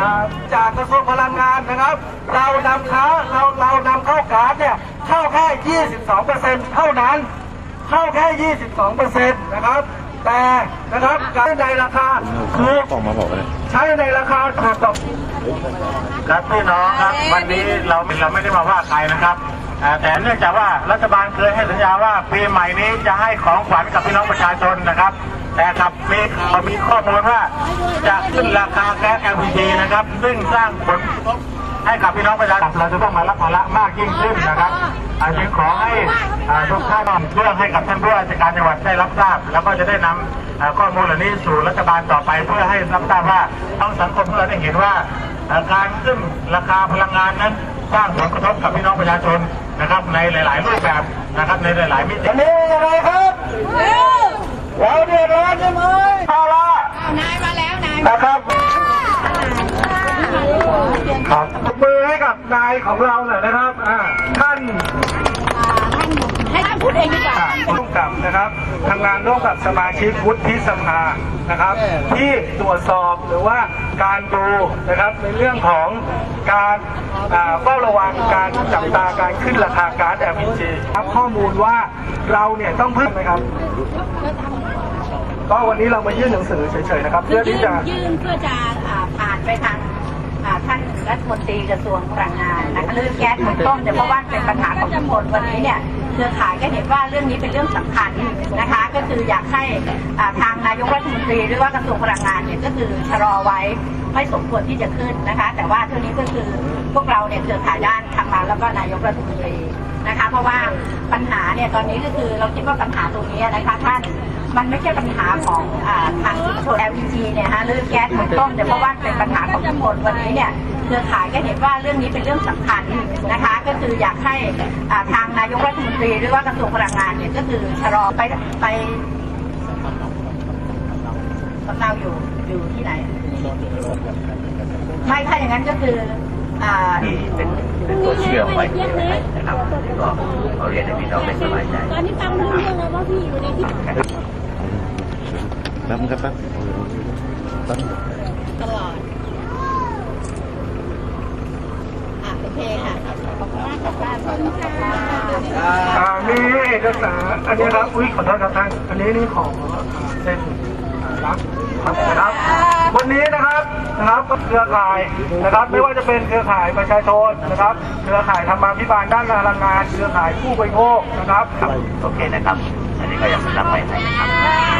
อ่าจากกระทรวงพลังงานนะครับ เรานำค้าเราเรานำเข้าก๊าซเนี่ยเข้าแค่ 22%เท่านั้น เข้าแค่ 22%นะครับ แต่นะครับการในราคาคือออกมาบอกเลยใช้ในราคาถูกต้องครับพี่น้องครับ วันนี้เราเราไม่ได้มาว่าใครนะครับอ่า แต่เนื่องจากว่ารัฐบาลเคยให้สัญญาว่าปีใหม่นี้จะให้ของขวัญกับพี่น้องประชาชนนะครับ แต่กับมีข่าวมีข้อมูลว่าจะขึ้นราคาแก๊ส LPG นะครับ ซึ่งสร้างผลกระทบให้กับพี่น้องประชาชนเราจะต้องมารับภาระมากยิ่งขึ้นนะครับอาจึงขอให้ทุกท่านเรื่องให้กับท่านผู้ว่าราชการจังหวัดได้รับทราบ แล้วก็จะได้นำอ่าข้อมูลเหล่านี้สู่รัฐบาลต่อไปเพื่อให้รับทราบว่าทั้งสังคมของเราได้เห็นว่า การขึ้นราคาพลังงานนั้นสร้างผลกระทบกับพี่น้องประชาชนนะครับ ในหลาย ๆ รูปแบบนะครับในหลาย ๆ มิติวันนี้ยังไงครับเราเดือดร้อนใช่ไหมภาระนายมาแล้วนายนะครับครับปรบมือให้กับนายของเราหน่อยนะครับอ่าท่านให้ท่าน พูดเองดีกว่าอ่าร่วมกับนะครับทำงานร่วมกับสมาชิกวุฒิสภานะครับ ที่ตรวจสอบหรือว่าการดูนะครับในเรื่องของการอ่าเฝ้าระวังการจับตาการขึ้นราคาก๊าซ LPG ครับข้อมูลว่าเราเนี่ยต้องพึ่งไหมครับก็วันนี้เรามายื่นหนังสือเฉยๆนะครับคืเพื่ออยื่ที่นจะยื่นเพื่อจะอ่าผ่านไปทาง อ่าท่านรัฐมนตรีกระทรวงพลังงานนะคะเรื่องแก๊สหุงต้มเนี่ยเพราะว่าเป็นปัญหาของทุกคนวันนี้เนี่ยเครือข่ายก็เห็นว่าเรื่องนี้เป็นเรื่องสำคัญนะคะ ก็คืออยากให้อ่าทางนายกรัฐมนตรีหรือว่ากระทรวงพลังงานเนี่ยก็คือชะลอไว้ไม่สมควรที่จะขึ้นนะคะ แต่ว่าเท่านี้ก็คือพวกเราเนี่ยเครือข่ายด้านทางกาแล้วก็นายกรัฐมนตรีนะคะ เพราะว่าปัญหาเนี่ยตอนนี้ก็คือเราคิดว่าปัญหาตรงนี้นะคะท่าน มันไม่ใช่ปัญหาของอาทางชุมชน LPG เนี่ยฮะเรื่องแก๊สหุงต้มเนี่ยเพราะว่าเป็นปัญหาของทุกคนวันนี้เนี่ยเครือข่ายก็เห็นว่าเรื่องนี้เป็นเรื่องสำคัญนะคะ ก็คืออยากให้อ่าทางนายกรัฐมนตรีหรือว่ากระทรวงพลังงานเนี่ยก็คือชะลอไปไปสำเนาอยู่อยู่ที่ไหน ไม่ถ้าอย่างนั้นก็คืออ่าที่เป็นเป็นตัวเชื่อมไว้นะครับก็เราเรียนให้พี่น้องได้สบายใจตอนนี้ฟังรู้เรื่องแล้วว่าพี่อยู่ในที่ แป๊บครับแป๊บตลอดอะโอเคค่ะ ขอบคุณมากค่ะขอบคุณค่ะอ่ามีเอกสารอันนี้ครับ อุ้ยขอโทษครับท่าน อันนี้นี่ของเซ็นรับครับนะครับ วันนี้นะครับนะครับเครือข่ายนะครับ ไม่ว่าจะเป็นเครือข่ายประชาชนนะครับ เครือข่ายธรรมาภิบาลด้านพลังงาน เครือข่ายผู้บริโภคนะครับ โอเคนะครับ อันนี้ก็อยังรับไปให้นะครับ